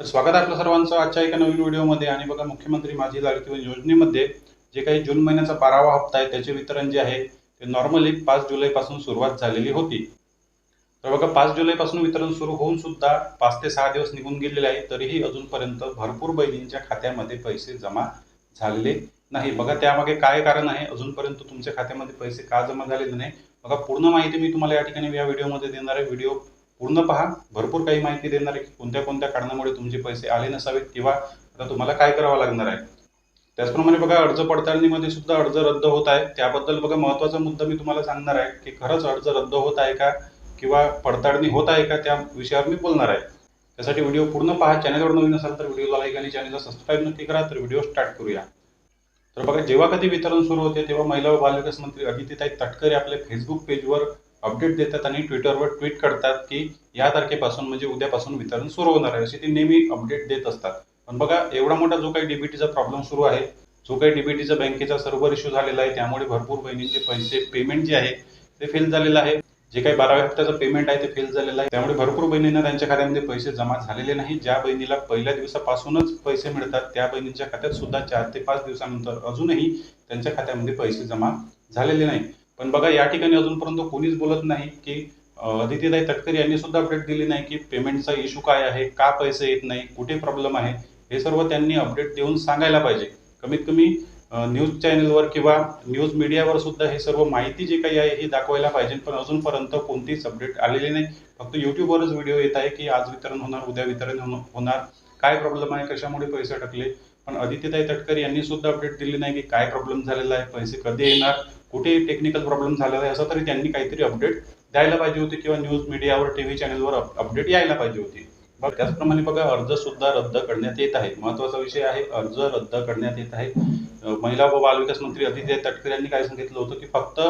तर स्वागत आहे आपलं सर्वांचं आजच्या एका नवीन व्हिडिओमध्ये. आणि बघा मुख्यमंत्री माझी लाडकी बहीण योजनेमध्ये जे काही जून महिन्याचा बारावा हप्ता आहे त्याचे वितरण जे आहे ते नॉर्मली पाच जुलैपासून सुरुवात झालेली होती. तर बघा पाच जुलैपासून वितरण सुरू होऊन सुद्धा पाच ते सहा दिवस निघून गेलेले आहे तरीही अजूनपर्यंत भरपूर बहिणींच्या खात्यामध्ये पैसे जमा झालेले नाही. बघा त्यामागे काय कारण आहे? अजूनपर्यंत तुमच्या खात्यामध्ये पैसे का जमा झालेले नाही? बघा पूर्ण माहिती मी तुम्हाला या ठिकाणी या व्हिडिओमध्ये देणार आहे. व्हिडिओ पूर्ण पहा. भरपूर काही माहिती देणार आहे की कोणत्या कोणत्या कारणामुळे तुमचे पैसे आले नसावेत किंवा आता तुम्हाला काय करावं लागणार आहे. त्याचप्रमाणे बघा अर्ज पडताळणीमध्ये सुद्धा अर्ज रद्द होत आहे त्याबद्दल बघा महत्त्वाचा मुद्दा मी तुम्हाला सांगणार आहे की खरंच अर्ज रद्द होत आहे का किंवा पडताळणी होत आहे का त्या विषयावर मी बोलणार आहे. त्यासाठी व्हिडिओ पूर्ण पहा. चॅनलवर नवीन असाल तर व्हिडिओला लाईक आणि चॅनलला सबस्क्राईब नक्की करा. तर व्हिडिओ स्टार्ट करूया. तर बघा जेव्हा कधी वितरण सुरू होते तेव्हा महिला व बालविकास मंत्री अदितीताई तटकरे आपल्या फेसबुक पेजवर अपडेट देतात आणि ट्विटरवर ट्विट करतात की या तारखेपासून म्हणजे उद्यापासून वितरण सुरू होणार आहे अशी ते नेहमी अपडेट देत असतात. पण बघा एवढा मोठा जो काही डीबीटीचा प्रॉब्लेम सुरू आहे जो काही डीबीटीचा बँकेचा सर्व्हर इश्यू झालेला आहे त्यामुळे भरपूर बहिणींचे पैसे पेमेंट जे आहे ते फेल झालेलं आहे. जे काही बाराव्या हप्त्याचं पेमेंट आहे ते फेल झालेलं आहे. त्यामुळे भरपूर बहिणींना त्यांच्या खात्यामध्ये पैसे जमा झालेले नाही. ज्या बहिणीला पहिल्या दिवसापासूनच पैसे मिळतात त्या बहिणींच्या खात्यात सुद्धा चार ते पाच दिवसानंतर अजूनही त्यांच्या खात्यामध्ये पैसे जमा झालेले नाही. पण बघा या ठिकाणी अजूनपर्यंत कोणीच बोलत नाही की अं, अदितीताई तटकरे यांनी सुद्धा अपडेट दिली नाही की पेमेंटचा इश्यू काय आहे का पैसे येत नाही कुठे प्रॉब्लेम आहे हे सर्व त्यांनी अपडेट देऊन सांगायला पाहिजे. कमीत कमी न्यूज चॅनलवर किंवा न्यूज मीडियावर सुद्धा हे सर्व माहिती जी काही आहे ही दाखवायला पाहिजे पण अजूनपर्यंत कोणतीच अपडेट आलेली नाही. फक्त युट्यूबवरच व्हिडिओ येत आहे की आज वितरण होणार उद्या वितरण होणार काय प्रॉब्लेम आहे कशामुळे पैसे अटकले पण अदितीताई तटकरे यांनी सुद्धा अपडेट दिली नाही की काय प्रॉब्लेम झालेला आहे पैसे कधी येणार कुठे टेक्निकल प्रॉब्लेम झालेला आहे असं तरी त्यांनी काहीतरी अपडेट द्यायला पाहिजे होती किंवा न्यूज मीडियावर टी व्ही चॅनलवर अपडेट यायला पाहिजे होती. बघ त्याचप्रमाणे बघा अर्ज सुद्धा रद्द करण्यात येत आहे. महत्त्वाचा विषय आहे अर्ज रद्द करण्यात येत आहे. महिला व बालविकास मंत्री अदिती तटकरे यांनी काय सांगितलं होतं की फक्त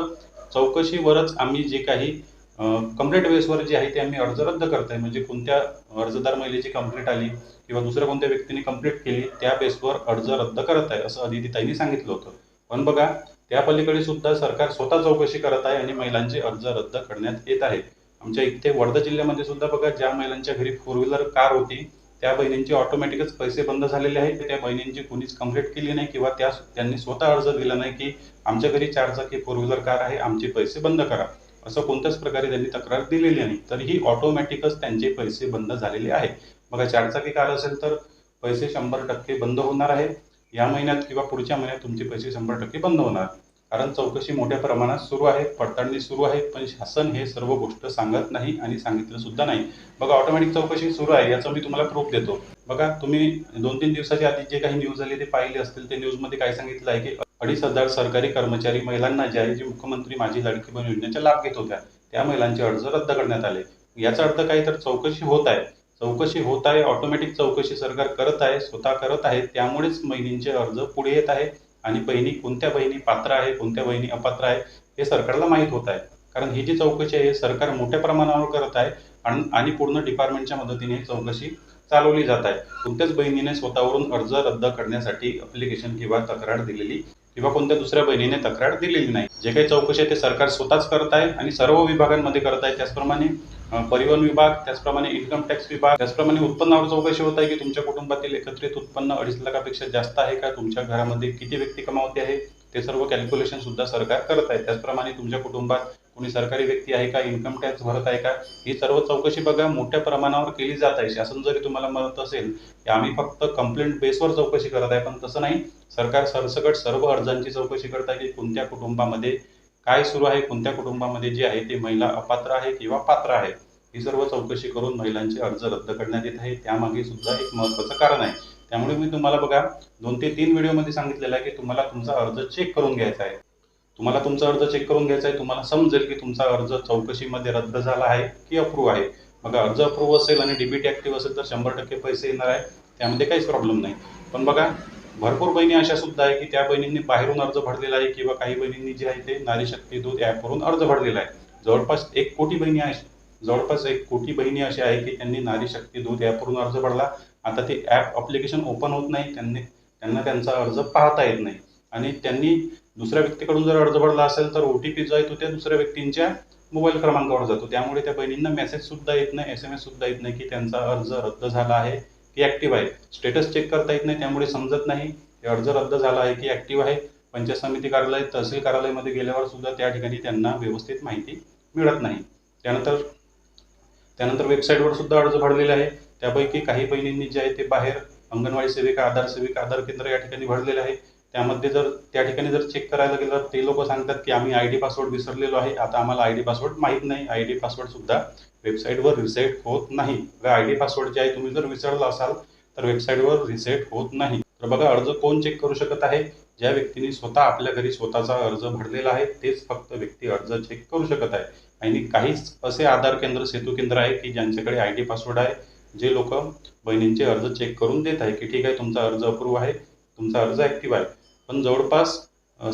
चौकशीवरच आम्ही जे काही कंप्लेंट बेसवर जे आहे ते आम्ही अर्ज रद्द करत आहे म्हणजे कोणत्या अर्जदार महिलेची कंप्लेंट आली किंवा दुसऱ्या कोणत्या व्यक्तीने कंप्लेंट केली त्या बेसवर अर्ज रद्द करत आहे असं अदितीताईंनी सांगितलं होतं. पण बघा या पलीकडे सुद्धा सरकार स्वतः चौकशी करत आहे आणि महिलांचे अर्ज रद्द करण्यात येत आहे. आमच्या इथे वर्धा जिल्ह्यामध्ये सुद्धा बघा ज्या महिलांच्या घरी फोर व्हीलर कार होती त्या बहिणींचे ऑटोमॅटिकच पैसे बंद झालेले आहेत. त्या बहिणींची कोणीच कंप्लेंट केली नाही किंवा त्या त्यांनी स्वतः अर्ज दिला नाही की आमच्या घरी चार चाकी फोर व्हीलर कार आहे आमचे पैसे बंद करा. असं कोणत्याच प्रकारे त्यांनी तक्रार दिलेली नाही. तर ही ऑटोमॅटिकच त्यांचे पैसे बंद झालेले आहे. बघा चारचाकी कार असेल तर पैसे शंभर टक्के बंद होणार आहे. या महिन्यात किंवा पुढच्या महिन्यात तुमचे पैसे शंभर टक्के बंद होणार. कारण चौकशी मोठ्या प्रमाणात सुरू आहे पडताळणी सुरू आहे पण शासन हे सर्व गोष्ट सांगत नाही आणि सांगितलं सुद्धा नाही. बघा ऑटोमॅटिक चौकशी सुरू आहे याचा मी तुम्हाला प्रूफ देतो. बघा तुम्ही दोन तीन दिवसाच्या आधी जे काही न्यूज आली ते पाहिले असतील ते न्यूजमध्ये काय सांगितलं आहे की अडीच हजार सरकारी कर्मचारी महिलांना जे आहे जे मुख्यमंत्री माझी लाडकी बहीण योजनेचा लाभ घेत होत्या त्या महिलांचे अर्ज रद्द करण्यात आले. याचा अर्थ काय? तर चौकशी होत आहे. चौकशी होत आहे ऑटोमॅटिक चौकशी सरकार करत आहे स्वतः करत आहे त्यामुळेच महिलांचे अर्ज पुढे येत आहे. आणि बहिणी कोणत्या बहिणी पात्र आहे कोणत्या बहिणी अपात्र आहे हे सरकारला माहीत होत आहे. कारण ही जी चौकशी आहे सरकार मोठ्या प्रमाणावर करत आहे आणि आणि पूर्ण डिपार्टमेंटच्या मदतीने ही चौकशी चालवली जात आहे. कोणत्याच बहिणीने स्वतःवरून अर्ज रद्द करण्यासाठी अप्लिकेशन किंवा तक्रार दिलेली किंवा कोणत्या दुसऱ्या बहिणीने तक्रार दिलेली नाही. जे काही चौकशी आहे ते सरकार स्वतःच करत आहे आणि सर्व विभागांमध्ये करत आहे. त्याचप्रमाणे परिवहन विभाग त्याचप्रमाणे इन्कम टॅक्स विभाग त्याचप्रमाणे उत्पन्नावर चौकशी होत आहे की तुमच्या कुटुंबातील एकत्रित उत्पन्न अडीच लाखापेक्षा जास्त आहे का? तुमच्या घरामध्ये किती व्यक्ती कमावते आहे? ते सर्व कॅल्क्युलेशन सुद्धा सरकार करत आहे. त्याचप्रमाणे तुमच्या कुटुंबात कोणी सरकारी व्यक्ती आहे का? इन्कम टॅक्स भरत आहे का? ही सर्व चौकशी बघा मोठ्या प्रमाणावर केली जात आहे. शासन जरी तुम्हाला म्हणत असेल की आम्ही फक्त कंप्लेंट बेसवर चौकशी करत आहे पण तसं नाही. सरकार सरसकट सर्व अर्जांची चौकशी करत आहे की कोणत्या कुटुंबामध्ये काय सुरू आहे कोणत्या कुटुंबामध्ये जे आहे ते महिला अपात्र आहे किंवा पात्र आहे ही सर्व चौकशी करून महिलांचे अर्ज रद्द करण्यात येत आहे त्यामागे सुद्धा एक महत्त्वाचं कारण आहे. त्यामुळे मी तुम्हाला बघा दोन ते तीन व्हिडिओमध्ये सांगितलेलं आहे की तुम्हाला तुमचा अर्ज चेक करून घ्यायचा आहे. तुम्हाला तुमचा अर्ज चेक करून घ्यायचा आहे तुम्हाला समजेल की तुमचा अर्ज चौकशीमध्ये रद्द झाला आहे की अप्रूव्ह आहे. बघा अर्ज अप्रूव्ह असेल आणि डीबीटी ऍक्टिव्ह असेल तर शंभर टक्के पैसे येणार आहे त्यामध्ये काहीच प्रॉब्लेम नाही. पण बघा भरपूर बहिणी अशा सुद्धा आहे की त्या बहिणींनी बाहेरून अर्ज भरलेला आहे किंवा काही बहिणींनी जे आहे ते नारी शक्ती दूध ॲपवरून अर्ज भरलेला आहे. जवळपास एक कोटी बहिणी आहे. जवळपास एक कोटी बहिणी अशा आहे की त्यांनी नारी शक्ती दूध ॲपवरून अर्ज भरला. आता ते ॲप अप्लिकेशन ओपन होत नाही. त्यांनी त्यांना त्यांचा अर्ज पाहता येत नाही. आणि त्यांनी दुसऱ्या व्यक्तीकडून जर अर्ज भरला असेल तर ओ टी पी जो आहे तो त्या दुसऱ्या व्यक्तींच्या मोबाईल क्रमांकावर जातो. त्यामुळे त्या बहिणींना मेसेजसुद्धा येत नाही एस एम एससुद्धा येत नाही की त्यांचा अर्ज रद्द झाला आहे. की ॲक्टिव्ह आहे. स्टेटस चेक करता येत नाही त्यामुळे समजत नाही. हे अर्ज रद्द झाला आहे की ॲक्टिव्ह आहे. पंचायत समिती कार्यालय तहसील कार्यालयामध्ये गेल्यावर सुद्धा त्या ठिकाणी त्यांना व्यवस्थित माहिती मिळत नाही. त्यानंतर त्यानंतर वेबसाईटवर सुद्धा अर्ज भरलेले आहे. त्यापैकी काही बहिणींनी जे आहे ते बाहेर अंगणवाडी सेविका आधार सेविका आधार केंद्र या ठिकाणी भरलेले आहे. त्यामध्ये जर त्या ठिकाणी जर चेक करायला गेलं तर ते लोक सांगतात की आम्ही आय डी पासवर्ड विसरलेलो आहे. आता आम्हाला आय डी पासवर्ड माहीत नाही. आय डी पासवर्ड सुद्धा वेबसाईटवर रिसेट होत नाही. आय डी पासवर्ड जे आहे तुम्ही जर विसरला असाल तर वेबसाईटवर रिसेट होत नाही. तर बघा अर्ज कोण चेक करू शकत आहे? ज्या व्यक्तीने स्वतः आपल्या घरी स्वतःचा अर्ज भरलेला आहे तेच फक्त व्यक्ती अर्ज चेक करू शकत आहे. आणि काहीच असे आधार केंद्र सेतू केंद्र आहे की ज्यांच्याकडे आय डी पासवर्ड आहे जे लोक बहिणींचे अर्ज चेक करून देत आहे की ठीक आहे तुमचा अर्ज अप्रूव्ह आहे तुमचा अर्ज ॲक्टिव्ह आहे. पण जवळपास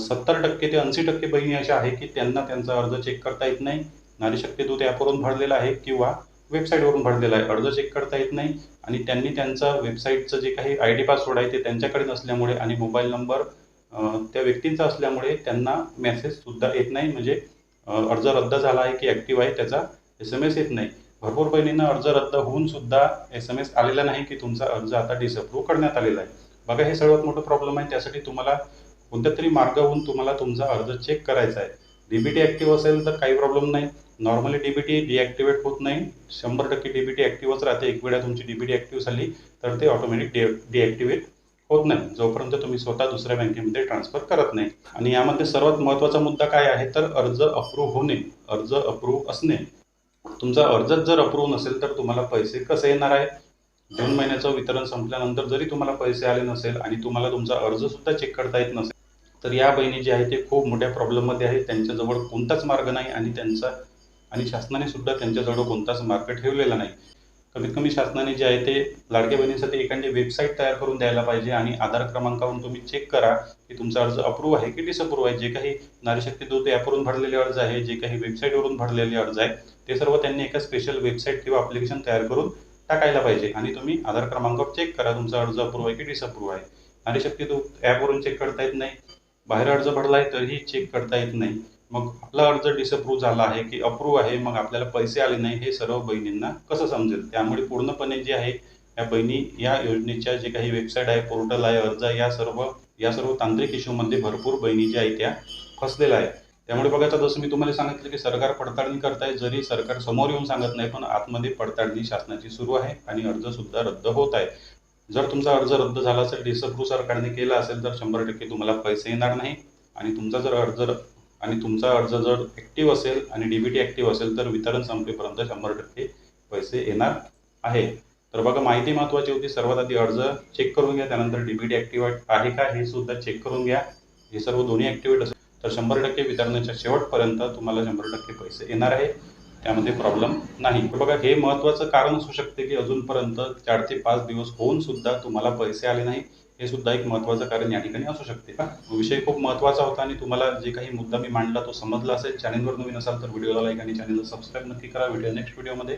सत्तर टक्के ते ऐंशी टक्के बहिणी अशा आहे की त्यांना त्यांचा अर्ज चेक करता येत नाही. नारी शक्ती दूत ॲपवरून भरलेला आहे किंवा वेबसाईटवरून भरलेला आहे. अर्ज चेक करता येत नाही आणि त्यांनी त्यांचा वेबसाईटचं जे काही आय डी पासवर्ड आहे ते त्यांच्याकडे नसल्यामुळे आणि मोबाईल नंबर त्या व्यक्तींचा असल्यामुळे त्यांना मेसेजसुद्धा येत नाही. म्हणजे अर्ज रद्द झाला आहे की ॲक्टिव्ह आहे त्याचा एस एम एस येत नाही. भरपूर बहिणींना अर्ज रद्द होऊन सुद्धा एस एम एस आलेला नाही की तुमचा अर्ज आता डिसअप्रूव्ह करण्यात आलेला आहे. बघा हे सर्वात मोठं प्रॉब्लेम आहे. त्यासाठी तुम्हाला कोणत्या तरी मार्गावरून तुम्हाला तुमचा अर्ज चेक करायचा आहे. डीबीटी ॲक्टिव्ह असेल तर काही प्रॉब्लेम नाही. नॉर्मली डीबीटी डिॲक्टिवेट होत नाही. शंभर टक्के डीबीटी ॲक्टिव्हच राहते. एक वेळा तुमची डीबीटी ॲक्टिव्ह झाली तर ते ऑटोमॅटिक डि डिॲक्टिवेट होत नाही. जोपर्यंत तुम्ही स्वतः दुसऱ्या बँकेमध्ये ट्रान्सफर करत नाही. आणि यामध्ये सर्वात महत्त्वाचा मुद्दा काय आहे तर अर्ज अप्रूव्ह होणे अर्ज अप्रूव्ह असणे. तुमचा अर्जच जर अप्रूव्ह नसेल तर तुम्हाला पैसे कसे येणार आहे? जून महिन्याचं वितरण संपल्यानंतर जरी तुम्हाला पैसे आले नसेल आणि तुम्हाला तुमचा अर्जसुद्धा चेक करता येत नसेल तर या बहिणी जे आहे ते खूप मोठ्या प्रॉब्लेममध्ये आहेत त्यांच्याजवळ कोणताच मार्ग नाही आणि त्यांचा आणि शासनाने सुद्धा त्यांच्याजवळ कोणताच मार्ग ठेवलेला नाही. कमीत कमी शासनाने जे आहे ते लाडक्या बहिणीसाठी एखादी वेबसाईट तयार करून द्यायला पाहिजे आणि आधार क्रमांकावरून तुम्ही चेक करा की तुमचा अर्ज अप्रूव्ह आहे की डिसअप्रूव्ह आहे. जे काही नारीशक्ती दूत ॲपवरून भरलेले अर्ज आहे जे काही वेबसाईटवरून भरलेले अर्ज आहे ते सर्व त्यांनी एका स्पेशल वेबसाईट किंवा अप्लिकेशन तयार करून टाकायला पाहिजे. आणि तुम्ही आधार क्रमांकावर चेक करा तुमचा अर्ज अप्रूव्ह आहे की डिसअप्रूव्ह आहे. नारीशक्ती दूत ॲपवरून चेक करता येत नाही. बाहेर अर्ज भरला आहे तरीही चेक करता येत नाही. मग आपला अर्ज डिसअप्रूव्ह झाला आहे की अप्रूव्ह आहे मग आपल्याला पैसे आले नाही हे सर्व बहिणींना कसं समजेल? त्यामुळे पूर्णपणे जे आहे या बहिणी या योजनेच्या जे काही वेबसाईट आहे पोर्टल आहे अर्ज आहे या सर्व या सर्व तांत्रिक इश्यूमध्ये भरपूर बहिणी ज्या आहेत त्या फसलेल्या आहे त्यामुळे बघा आता जसं मी तुम्हाला सांगितलं की सरकार पडताळणी करताय जरी सरकार समोर येऊन सांगत नाही पण आतमध्ये पडताळणी शासनाची सुरू आहे आणि अर्ज सुद्धा रद्द होत आहे. जर तुमचा अर्ज रद्द झाला असेल डिसअप्रूव्ह सरकारने केला असेल तर शंभर टक्के तुम्हाला पैसे येणार नाही. आणि तुमचा जर अर्ज आणि तुमचा अर्ज जर ॲक्टिव्ह असेल आणि डी बी टी ॲक्टिव्ह असेल तर वितरण संपेपर्यंत शंभर टक्के पैसे येणार आहे. तर बघा माहिती महत्त्वाची होती. सर्वात आधी अर्ज चेक करून घ्या. त्यानंतर डी बी टी ॲक्टिव्ह आहे का? हे सुद्धा चेक करून घ्या. हे सर्व दोन्ही ॲक्टिवेट असेल तर शंभर टक्के वितरणाच्या शेवटपर्यंत तुम्हाला शंभर टक्के पैसे येणार आहे. त्यामध्ये प्रॉब्लेम नाही. तर बघा हे महत्त्वाचं कारण असू शकते की अजूनपर्यंत चार ते पाच दिवस होऊन सुद्धा तुम्हाला पैसे आले नाही. हे सुद्धा एक महत्त्वाचं कारण या ठिकाणी असू शकते. का विषय खूप महत्त्वाचा होता आणि तुम्हाला जे काही मुद्दा मी मांडला तो समजला असेल. चॅनलवर नवीन असाल तर व्हिडिओला लाईक आणि चॅनलला सबस्क्राईब नक्की करा. व्हिडिओ नेक्स्ट व्हिडिओमध्ये